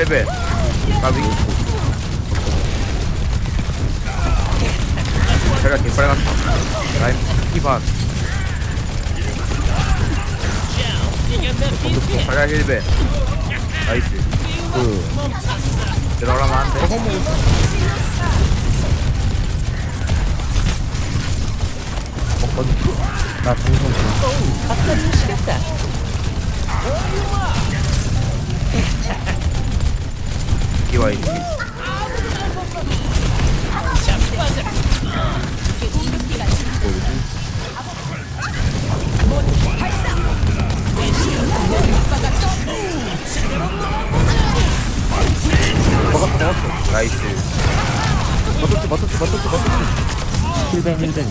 야 탈레벨. 까비. 제가 개빨갛다. 라인 키반. 자리야 힐베 나이스. 그 들어가면 안돼? 나 정성 좀 기와 먹었어 먹었어. 나이스 맞췄지 맞췄지 맞췄지 맞췄지 힐뱅 힐뱅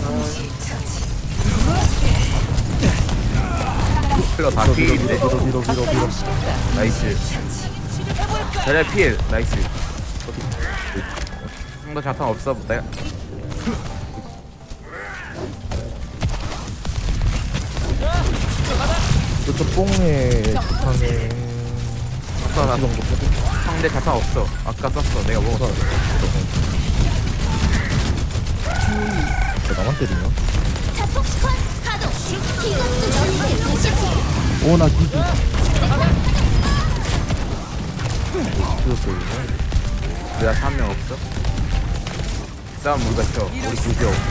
스가 다 밀어 밀어 밀어 밀어 나이스 자리야 필 나이스. 형도 자탄 없어 내가. 저쪽 뽕에 자판에 아까 나 정도 상대 자탄 없어. 아까 썼어. 내가 먹었어. 나만 때리냐? 자폭 가동. 도시지? 오나 기준 죽었어 이거 내가 한명 없어? 싸움 우리가 쳐. 우리 굳이 없고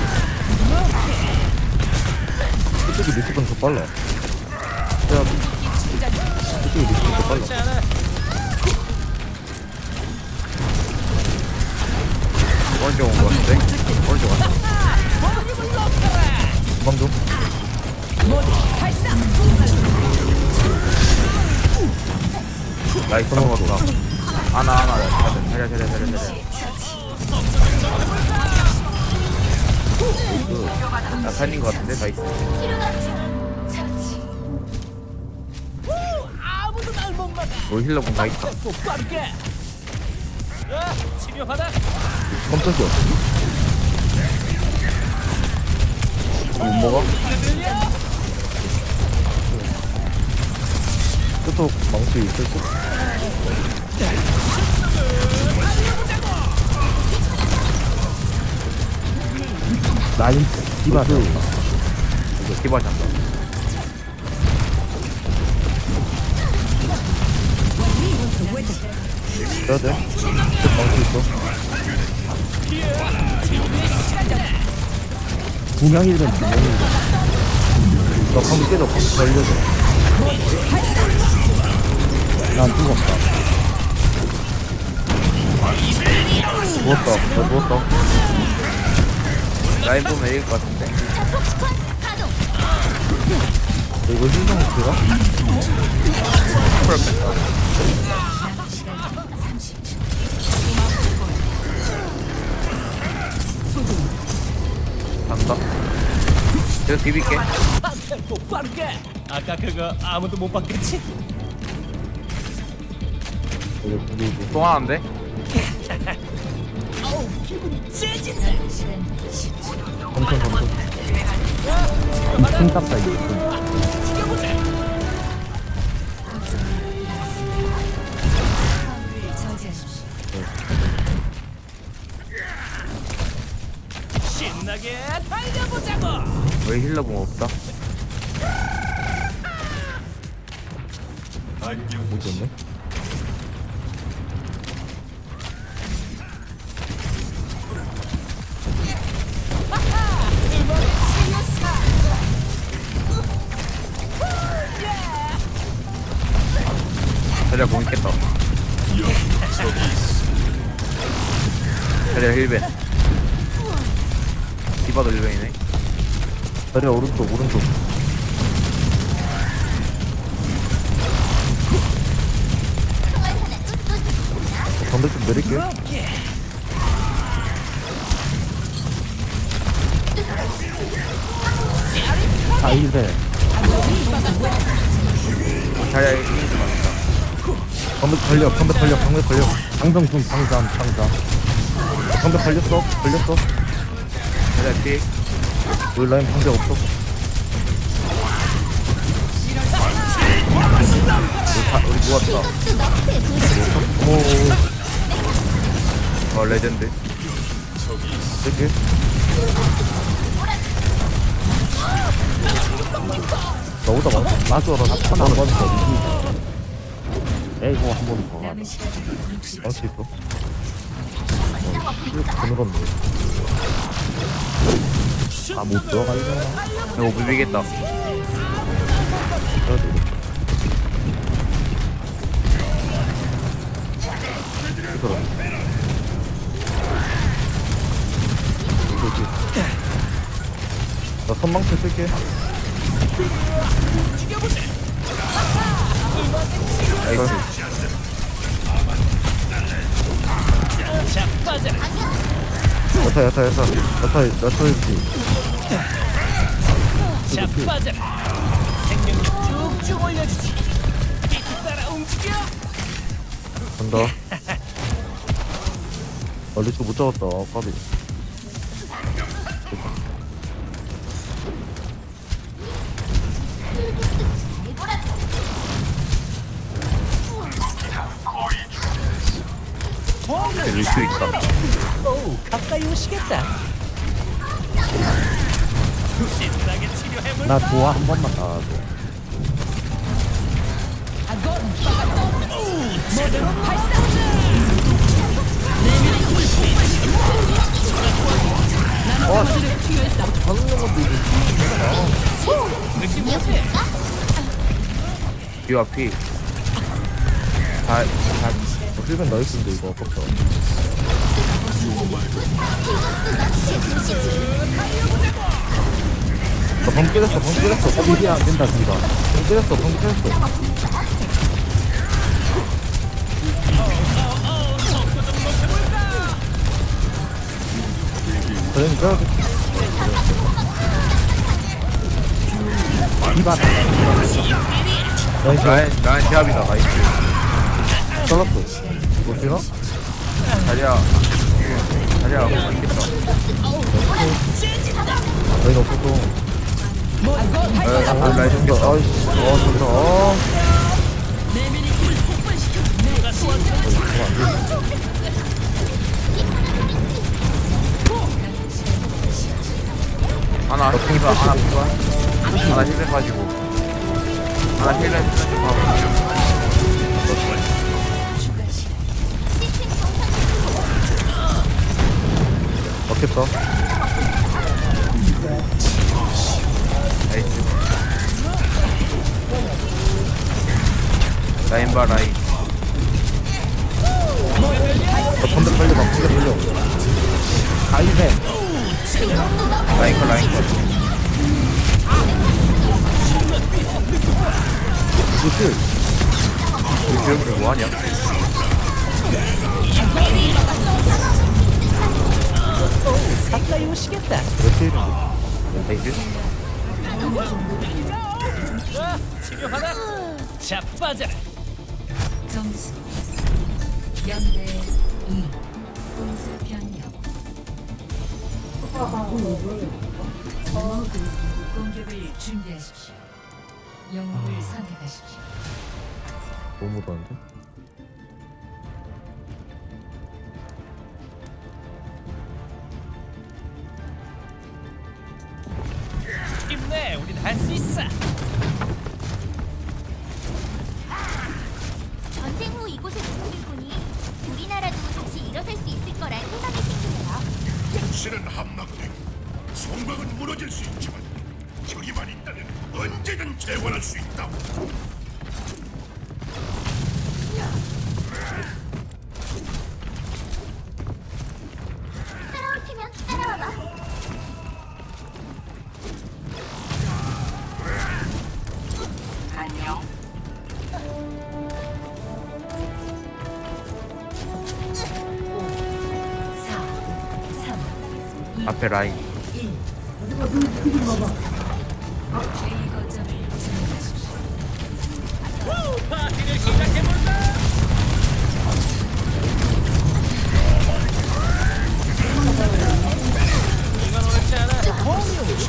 이쪽이 리스폰 더 빨라. 야 이쪽이 리스폰 더 빨라. 오른쪽 온거 같은데? 오른쪽 왔어. 금방 좀 나이스 먹었다. 하나 하나. 자리야 자리야 자리야 자리야 나 살린 거 같은데 나이스. 롤 힐러 공나 있다. 깜짝이야. 못 먹어? 저쪽 망치 있을 듯 라인 디바드 이거 디바 잡다 해야 돼? 저 망치 있어. 두명이든 두명이든 너 방금 깨져 방금 걸려줘 난 죽었다. 누웠다. 나 누웠다. 라인 보면 이길 것 같은데? 이거 힐성 들어? 간다. 제가 비빌게. 빠르게 아까 그거 아무도 못 봤겠지? 똥하는데? 어우 기분 째진다 검천 검천 킹 땄다 이거 신나게 달려보자고 왜 힐러 공 없다? 못했네 자리야 공 있겠다. 자리야 힐벤 디바도 힐벤이네. 자리야 오른쪽 오른쪽 반대 좀 내릴게. 아 이래 자리야 힐벤 맞다 방벽 걸려 방벽 걸려 방벽 걸려. 방정 좀 방장 방장. 방벽 걸렸어 걸렸어. 자리야 피 우리 라인 방벽 없어. 우리 다 우리 도시지 오, 어 레전드. 나 오다 맞, 맞아. 나 하나 안 맞았어. 에이고, 한번 더. 60초. 할수 있어. 어, 그늘었네. 아, 못 들어가려나? 이거 못 비비겠다 나 선망치 쓸게. 나이스 자빠져라. 야타, 야타, 야타. 야타, 야타 해주지. 자 빠져라. 생명력 쭉쭉 올려주지. 비트 따라 움직여. 간다. 아, 리스 못 잡았다. 까비. 나 좋아, 한 번만. 아, 네. 뷰 앞이 다, 다 어, 필벤 나이스인데, 이거 아깝다. 나방 깨졌어, 방 깨졌어. 어, 일이 안 된다, 니가. 방 깨졌어, 방 깨졌어. 그러니까 이봐 나이스. 라인 라인 제압이다 나이스. 잘랐어. 뭐 되나? 자리야. 자리야 맛있겠다. 라인 없 었어 어, 라인 생겼다 아이씨 어 좋다 어 하나 피바 하나 피바 하나 힐백 가지고 하나 힐백 가지고 맞겠다 나 라인. 바 라인 나 반대 팔려 나 반대 팔려. 아이벤 라인 컷 라인 컷 이거 우리 기억이 뭐하냐? 가까이 오시겠다. 몇 대일인데? 나이스 치료하라. 자빠져라. 점수 0대 2. 공수 변경. 공격을 준비하십시오. 영웅을 선택하십시오. 너무 못하는데? 힘내. 우린 할 수 있어. 실은 함락돼 성곽은 무너질 수 있지만 저기만 있다면 언제든 재건할 수 있다. 유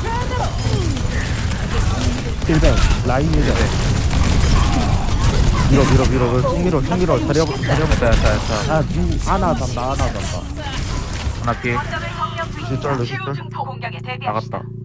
최대로. 필벤 라인 예전 밀어 밀어 밀어 총 밀어 총 밀어. 됐다 됐다 됐다 야누 하나 잔다 하나 잔다. 하나 피해 실절 실절 나갔다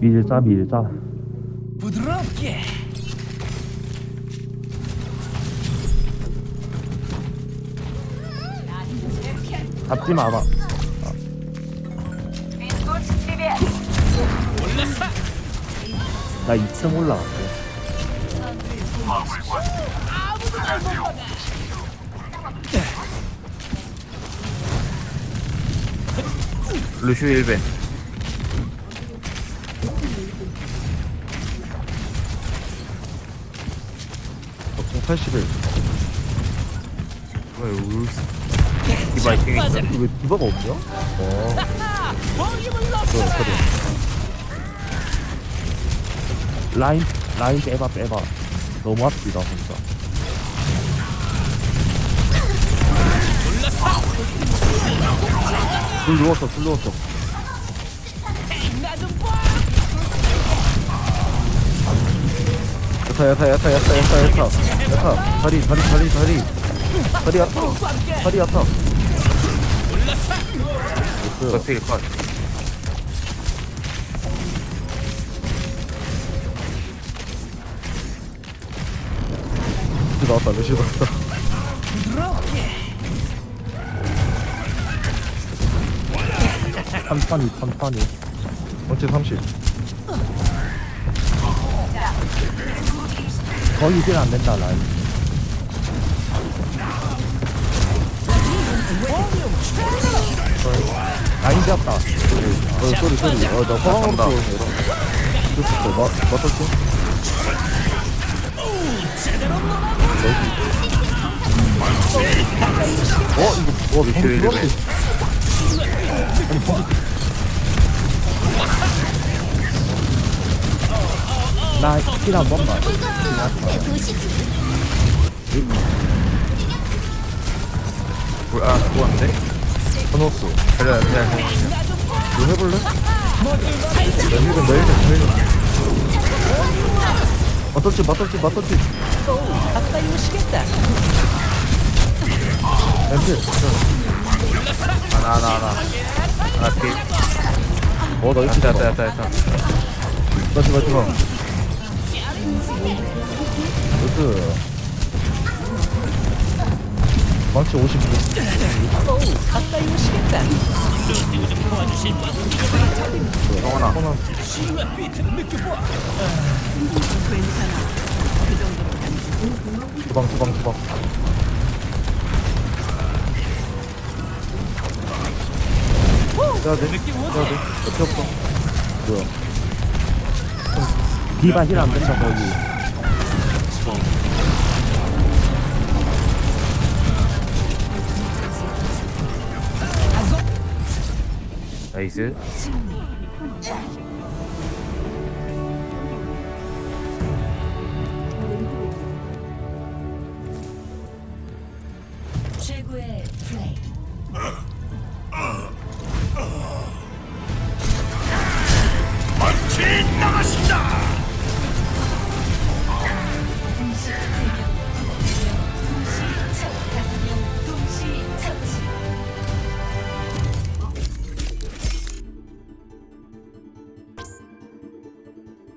밀자 밀자. 부드럽게. 잡지 마봐. 나 2층 올라갈게. 루슈 1배 적중 81왜 울스 디바 2층에 왜 디바가 없냐? 어. 그래 그래 라인 라인 빼봐 빼봐. 너무 앞뒤다 혼자 불 누웠어 불 누웠어. 야타 야타 야타 야타 야타 야타 야타 다리 다리 다리 다리. 다리 야타 다리 피해 컷? 루시 나왔다 루시 나왔다. 삼판이 삼판이 원체 30 거의 딜 안된다 라인 라인 잡다. 어 소리 소리. 어나 화방으로 간다. 쏘는 거 마, 맞았어? 어 이거 와 루슈 미친 나킬한 번만. 아 죽었는데? 쳐놓았어 그래 그래 이거 해볼래? 내 힐은 내 힐은 내 힐은 맞돌지 가까이 오시겠다. 엠필 하나 하나 하나 하나 피해 어나 이렇게 됐다 됐다 됐다 다시 가나 이스 망치 50분 가까이 오시겠다. 성원아 하나 주방 주방 주방 해야 돼 해야 돼 어떻게 없어 뭐야 디바 힐안 된다 거기 나이스 승리.